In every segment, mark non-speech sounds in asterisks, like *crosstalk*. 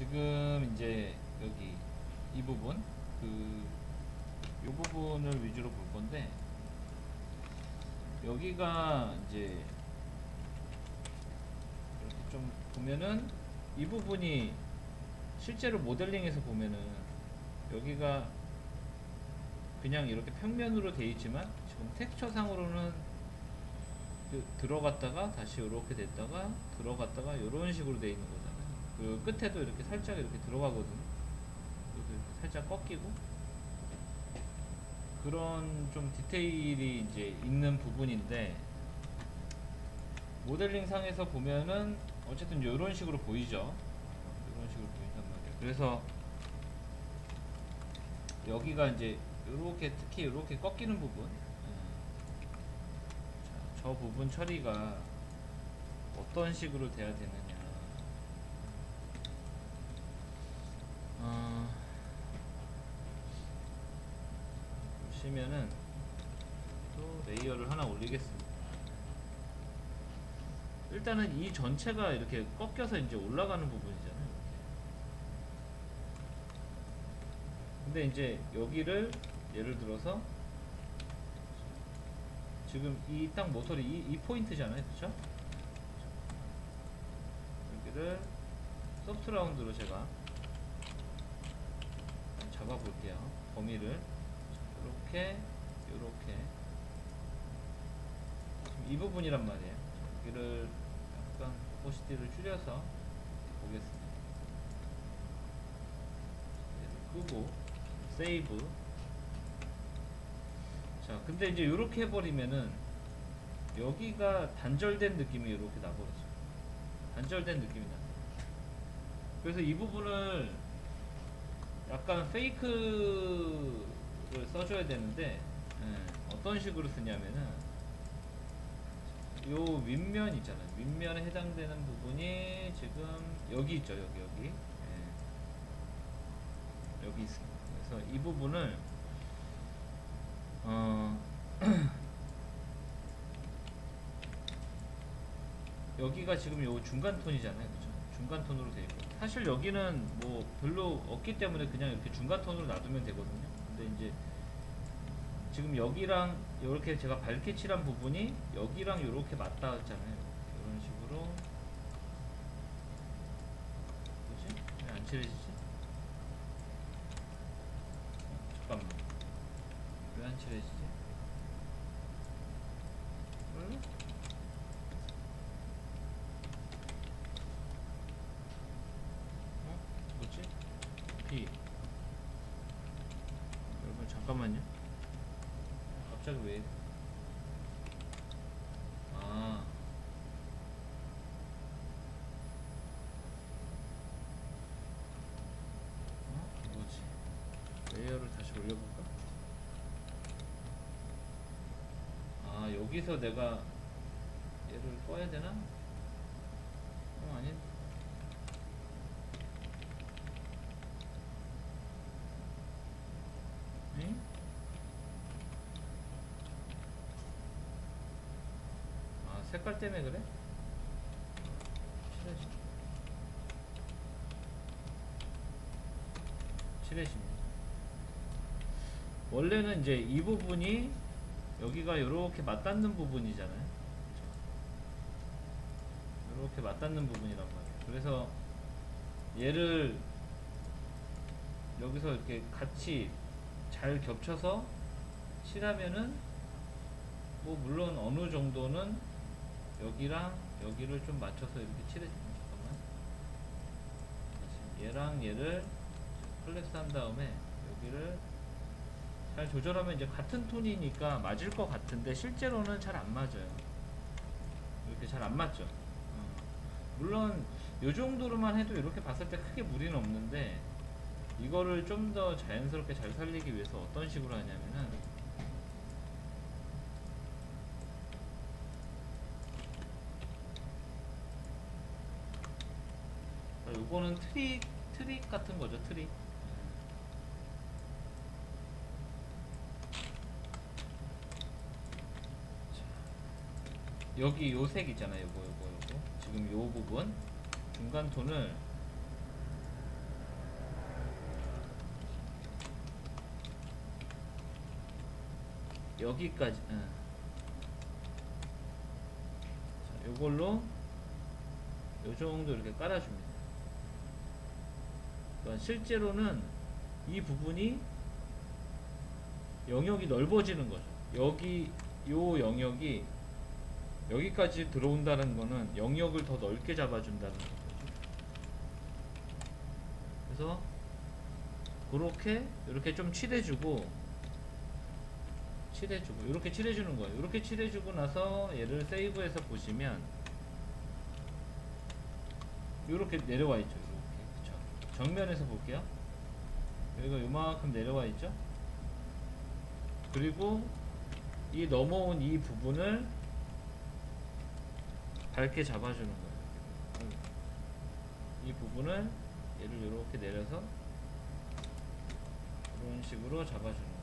지금 이제 여기 이 부분 그이 부분을 위주로 볼 건데 여기가 이제 이렇게 좀 보면은 이 부분이 실제로 모델링에서 보면은 여기가 그냥 이렇게 평면으로 돼 있지만 지금 텍스처 상으로는 그 들어갔다가 다시 이렇게 됐다가 들어갔다가 이런 식으로 돼 있는 거잖아요. 그 끝에도 이렇게 살짝 이렇게 들어가거든요. 이렇게 살짝 꺾이고 그런 좀 디테일이 이제 있는 부분인데 모델링 상에서 보면은 어쨌든 이런 식으로 보이죠. 이런 식으로 보인단 말이에요. 그래서 여기가 이제 이렇게 특히 이렇게 꺾이는 부분 예. 자, 저 부분 처리가 어떤 식으로 돼야 되느냐 어, 보시면은 또 레이어를 하나 올리겠습니다 일단은 이 전체가 이렇게 꺾여서 이제 올라가는 부분이잖아요. 근데 이제 여기를 예를 들어서 지금 이 딱 모서리 이, 이 포인트잖아요 그쵸? 여기를 소프트 라운드로 제가 잡아 볼게요 범위를 요렇게 지금 이 부분이란 말이에요. 여기를 약간 OCD를 줄여서 보겠습니다. 끄고 세이브. 자 근데 이제 이렇게 해버리면은 여기가 단절된 느낌이 이렇게 나버리죠 단절된 느낌이 나. 그래서 이 부분을 약간 페이크 를 써줘야 되는데 예, 어떤 식으로 쓰냐면은 요 윗면 있잖아요. 윗면에 해당되는 부분이 지금 여기 있죠 여기 여기. 예. 여기 있습니다. 그래서 이 부분을 어 *clears throat* 여기가 지금 요 중간 톤이잖아요. 그죠 중간 톤으로 되어 있고. 사실 여기는 뭐 별로 없기 때문에 그냥 이렇게 중간 톤으로 놔두면 되거든요 근데 이제 지금 여기랑 이렇게 제가 밝게 칠한 부분이 여기랑 이렇게 맞닿아 있잖아요 이런 식으로 뭐지? 왜 안 칠해지지? 어, 잠깐만 왜 안 칠해지지? 응? 어? 뭐지? B 여러분 잠깐만요 갑자기 왜? 아 어? 뭐지? 레이어를 다시 올려볼까? 아 여기서 내가 얘를 꺼야 되나? 어 아니 응? 아 색깔 때문에 그래? 칠해집니다 원래는 이제 이 부분이 여기가 이렇게 맞닿는 부분이잖아요. 이렇게 맞닿는 부분이란 말이에요. 그래서 얘를 여기서 이렇게 같이 잘 겹쳐서 칠하면은 뭐 물론 어느 정도는 여기랑 여기를 좀 맞춰서 이렇게 칠해줍니다 잠깐만 얘랑 얘를 플렉스 한 다음에 여기를 잘 조절하면 이제 같은 톤이니까 맞을 것 같은데 실제로는 잘 안 맞아요. 이렇게 잘 안 맞죠? 어. 물론 요 정도로만 해도 이렇게 봤을 때 크게 무리는 없는데 이거를 좀 더 자연스럽게 잘 살리기 위해서 어떤 식으로 하냐면은 요거는 트릭 트릭 같은 거죠 트릭. 여기 요 색이잖아요 요거 요거 요거. 지금 요 부분. 중간 톤을 여기까지 응. 자, 요걸로 요 정도 이렇게 깔아줍니다. 그러니까 실제로는 이 부분이 영역이 넓어지는 거죠. 여기 요 영역이 여기까지 들어온다는 거는 영역을 더 넓게 잡아준다는 거죠. 그래서 그렇게 이렇게 좀 칠해주고 칠해주고 이렇게 칠해주는 거예요. 이렇게 칠해주고 나서 얘를 세이브해서 보시면 이렇게 내려와 있죠 정면에서 볼게요. 여기가 요만큼 내려와 있죠? 그리고 이 넘어온 이 부분을 밝게 잡아주는 거예요. 이 부분을 얘를 이렇게 내려서 이런 식으로 잡아주는 거예요.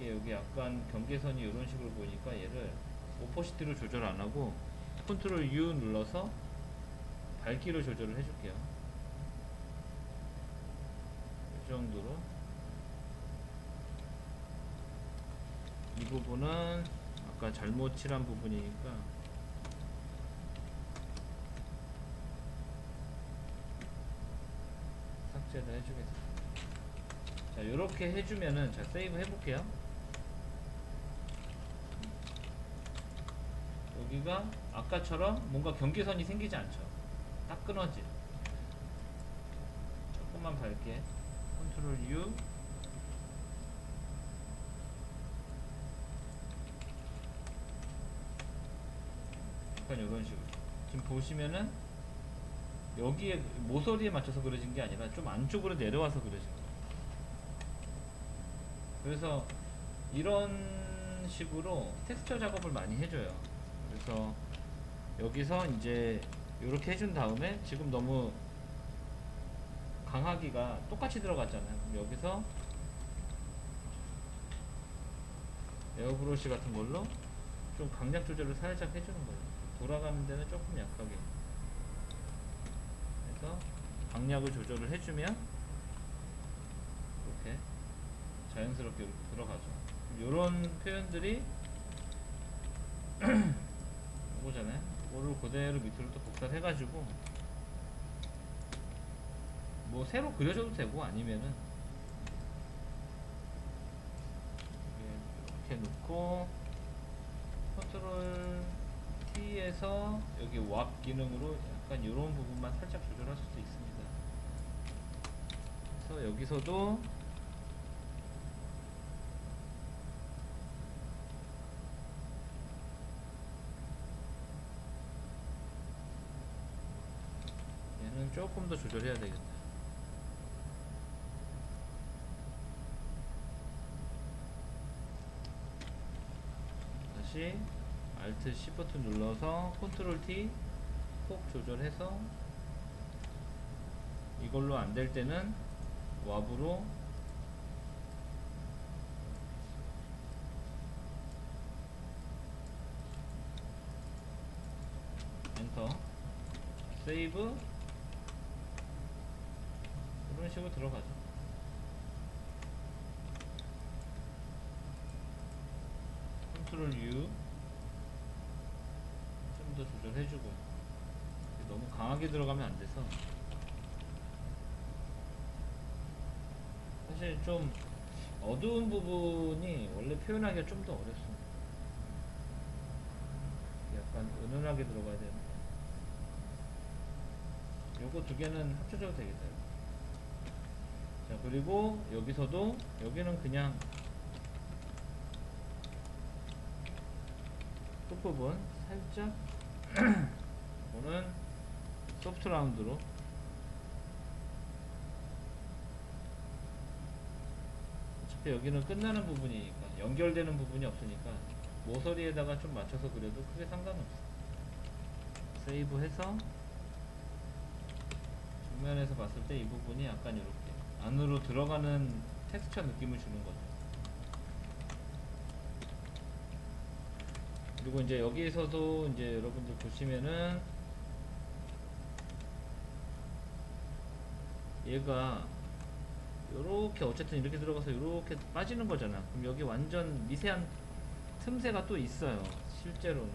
이게 여기 약간 경계선이 이런 식으로 보이니까 얘를 오퍼시티로 조절 안 하고 컨트롤 U 눌러서 밝기로 조절을 해줄게요. 이 정도로 이 부분은 아까 잘못 칠한 부분이니까 삭제를 해주겠습니다. 자, 이렇게 해주면은 자 세이브 해볼게요. 여기가 아까처럼 뭔가 경계선이 생기지 않죠. 딱 끊어지. 조금만 밝게 컨트롤 U 약간 이런 식으로 지금 보시면은 여기에 모서리에 맞춰서 그려진 게 아니라 좀 안쪽으로 내려와서 그려진 거예요. 그래서 이런 식으로 텍스처 작업을 많이 해줘요. 그래서 여기서 이제 이렇게 해준 다음에 지금 너무 강하기가 똑같이 들어갔잖아요. 여기서 에어브러시 같은 걸로 좀 강약 조절을 살짝 해주는 거예요. 돌아가는 데는 조금 약하게. 그래서 강약을 조절을 해주면 이렇게 자연스럽게 이렇게 들어가죠. 이런 표현들이 *clears throat* 이거잖아요. 이거를 그대로 밑으로 또 복사해가지고 뭐 새로 그려줘도 되고 아니면은 이렇게 놓고 컨트롤 T에서 여기 왑 기능으로 약간 이런 부분만 살짝 조절할 수도 있습니다. 그래서 여기서도 얘는 조금 더 조절해야 되겠다. 다시 Alt C 버튼 눌러서 컨트롤 T 콕 조절해서 이걸로 안 될 때는 왑으로 엔터 세이브 이런 식으로 들어가죠. 컨트롤 U 좀 더 조절해주고 너무 강하게 들어가면 안 돼서 사실 좀 어두운 부분이 원래 표현하기가 좀 더 어렵습니다. 약간 은은하게 들어가야 되는데 요거 두 개는 합쳐져도 되겠다. 자 그리고 여기서도 여기는 그냥 끝부분 살짝 *clears throat* 이거는 소프트 라운드로 어차피 여기는 끝나는 부분이니까 연결되는 부분이 없으니까 모서리에다가 좀 맞춰서 그려도 크게 상관없어. 세이브 해서 정면에서 봤을 때 이 부분이 약간 이렇게 안으로 들어가는 텍스처 느낌을 주는 거죠. 그리고 이제 여기에서도 이제 여러분들 보시면은 얘가 요렇게 어쨌든 이렇게 들어가서 요렇게 빠지는 거잖아. 그럼 여기 완전 미세한 틈새가 또 있어요. 실제로는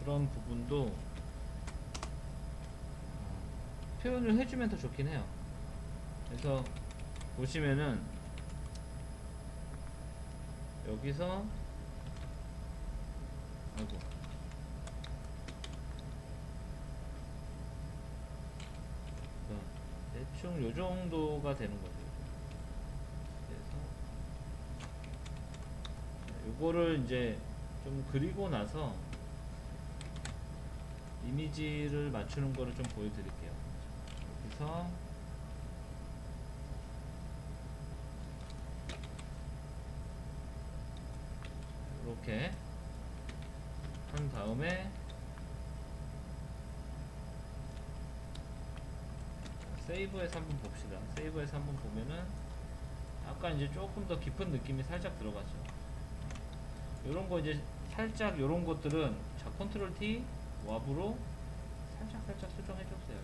그런 부분도 어, 표현을 해주면 더 좋긴 해요. 그래서 보시면은 여기서 아이고 어, 대충 요 정도가 되는 거죠. 그래서 요거를 이제 좀 그리고 나서 이미지를 맞추는 거를 좀 보여드릴게요. 여기서 이렇게 한 다음에 세이브해서 한번 봅시다. 세이브해서 한번 보면은 아까 이제 조금 더 깊은 느낌이 살짝 들어가죠. 이런 거 이제 살짝 이런 것들은 자 컨트롤 T 왑으로 살짝 살짝 수정해 줬어요.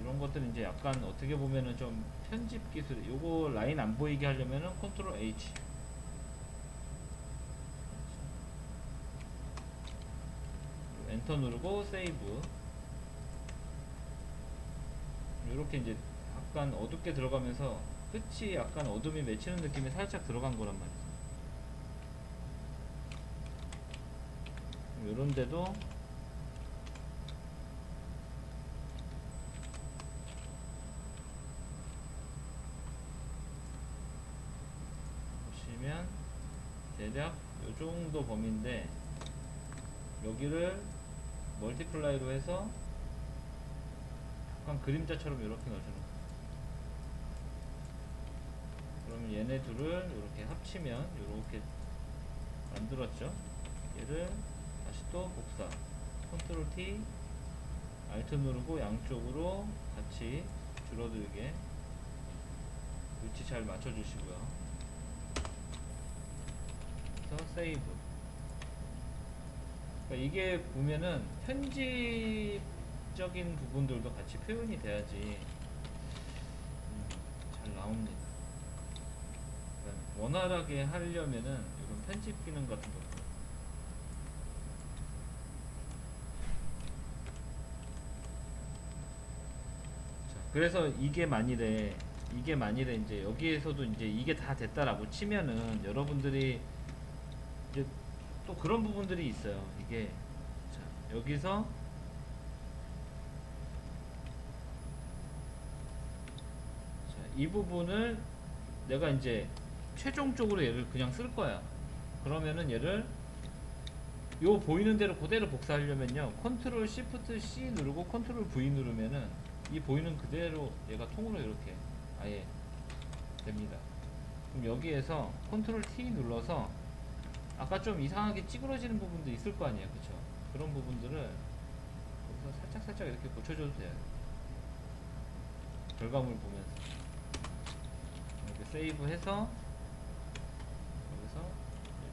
이런 것들은 이제 약간 어떻게 보면은 좀 편집 기술 요거 라인 안 보이게 하려면은 컨트롤 H 엔터 누르고 세이브 이렇게 이제 약간 어둡게 들어가면서 끝이 약간 어둠이 맺히는 느낌이 살짝 들어간 거란 말이죠. 이런 데도 보시면 대략 요 정도 범위인데 여기를 멀티플라이로 해서 약간 그림자처럼 이렇게 넣어주는. 그러면 얘네 둘을 이렇게 합치면 이렇게 만들었죠. 얘를 다시 또 복사. 컨트롤 T, Alt 누르고 양쪽으로 같이 줄어들게 위치 잘 맞춰주시고요. 세이브. 그러니까 이게 보면은 편집적인 부분들도 같이 표현이 돼야지 음, 잘 나옵니다. 원활하게 하려면은 이런 편집 기능 같은 것도 자, 그래서 이게 만일에 이게 만일에 이제 여기에서도 이제 이게 다 됐다라고 치면은 여러분들이 이제 또 그런 부분들이 있어요. 이게 자, 여기서 자, 이 부분을 내가 이제 최종적으로 얘를 그냥 쓸 거야. 그러면은 얘를 요 보이는 대로 그대로 복사하려면요. 컨트롤 시프트 C 누르고 컨트롤 V 누르면은 이 보이는 그대로 얘가 통으로 이렇게 아예 됩니다. 그럼 여기에서 컨트롤 T 눌러서 아까 좀 이상하게 찌그러지는 부분도 있을 거 아니에요, 그쵸? 그런 부분들을 여기서 살짝 살짝 이렇게 고쳐줘도 돼요. 결과물 보면서 이렇게 세이브해서 여기서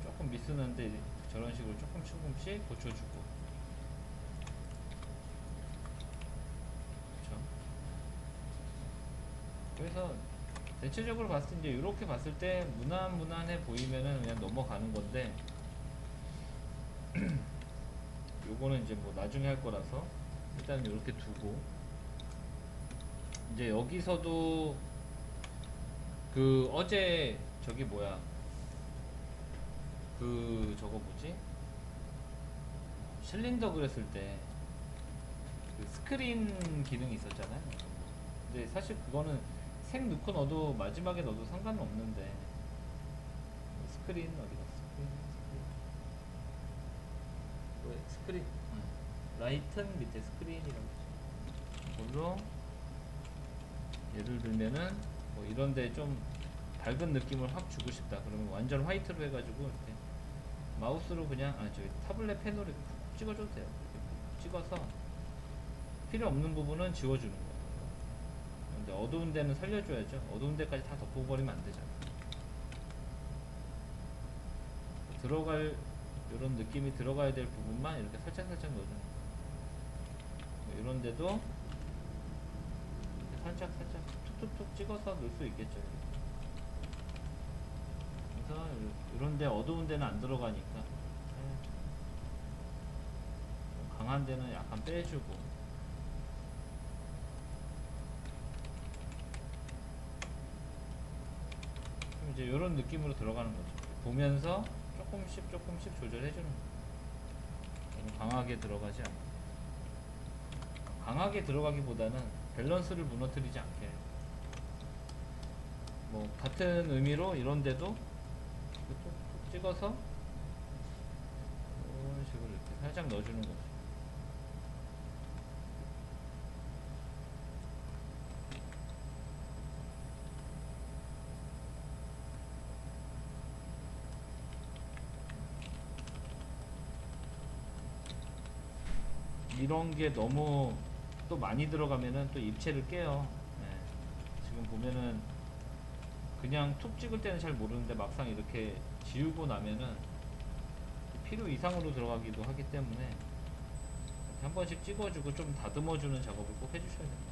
조금 미스는데 저런 식으로 조금 조금씩 고쳐주고 그쵸? 그래서 대체적으로 봤을 때 이렇게 봤을 때 무난 무난해 보이면은 그냥 넘어가는 건데 *clears throat* 요거는 이제 뭐 나중에 할 거라서 일단 이렇게 두고. 이제 여기서도 그 어제 저기 뭐야? 그 저거 뭐지? 실린더 그랬을 때 그 스크린 기능이 있었잖아요. 근데 사실 그거는 색 넣고 넣어도 마지막에 넣어도 상관은 없는데 스크린 어디 갔어? 스크린, 스크린. 왜 스크린? 라이튼 밑에 스크린이라고. 이걸로 예를 들면은 뭐 이런데 좀 밝은 느낌을 확 주고 싶다. 그러면 완전 화이트로 해가지고 이렇게 마우스로 그냥 아 저기 타블렛 이렇게 푹 찍어줘도 돼요. 이렇게 푹 찍어서 필요 없는 부분은 지워주는 거예요. 근데 어두운 데는 살려줘야죠. 어두운 데까지 다 덮어버리면 안 되잖아. 들어갈 이런 느낌이 들어가야 될 부분만 이렇게 살짝 살짝 넣어주는 거예요. 이런 데도 이렇게 살짝 살짝 툭툭툭 찍어서 넣을 수 있겠죠. 그래서 이런 데 어두운 데는 안 들어가니까 네. 좀 강한 데는 약간 빼주고. 이제 이런 느낌으로 들어가는 거죠. 보면서 조금씩 조금씩 조절해주는 거예요. 너무 강하게 들어가지 않고. 강하게 들어가기보다는 밸런스를 무너뜨리지 않게. 뭐 같은 의미로 이런데도 찍어서 이런 식으로 이렇게 살짝 넣어주는 거죠. 이런 게 너무 또 많이 들어가면은 또 입체를 깨요. 예. 지금 보면은 그냥 툭 찍을 때는 잘 모르는데 막상 이렇게 지우고 나면은 필요 이상으로 들어가기도 하기 때문에 한 번씩 찍어주고 좀 다듬어주는 작업을 꼭 해주셔야 됩니다.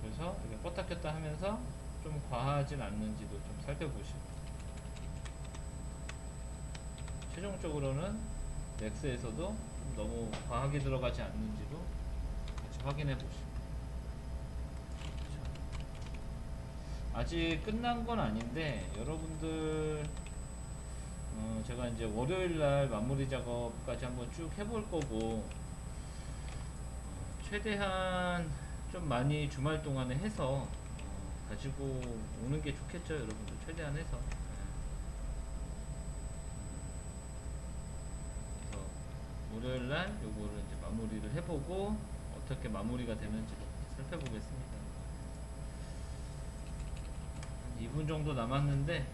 그래서 이렇게 껐다 켰다 하면서 좀 과하진 않는지도 좀 살펴보시고 최종적으로는 넥스에서도 좀 너무 과하게 들어가지 않는지도 같이 확인해 보시고. 아직 끝난 건 아닌데 여러분들 어, 제가 이제 월요일 날 마무리 작업까지 한번 쭉 해볼 거고 어, 최대한 좀 많이 주말 동안에 해서 어, 가지고 오는 게 좋겠죠 여러분들. 최대한 해서 월요일 날 요거를 이제 마무리를 해보고 어떻게 마무리가 되는지 살펴보겠습니다. 한 2분 정도 남았는데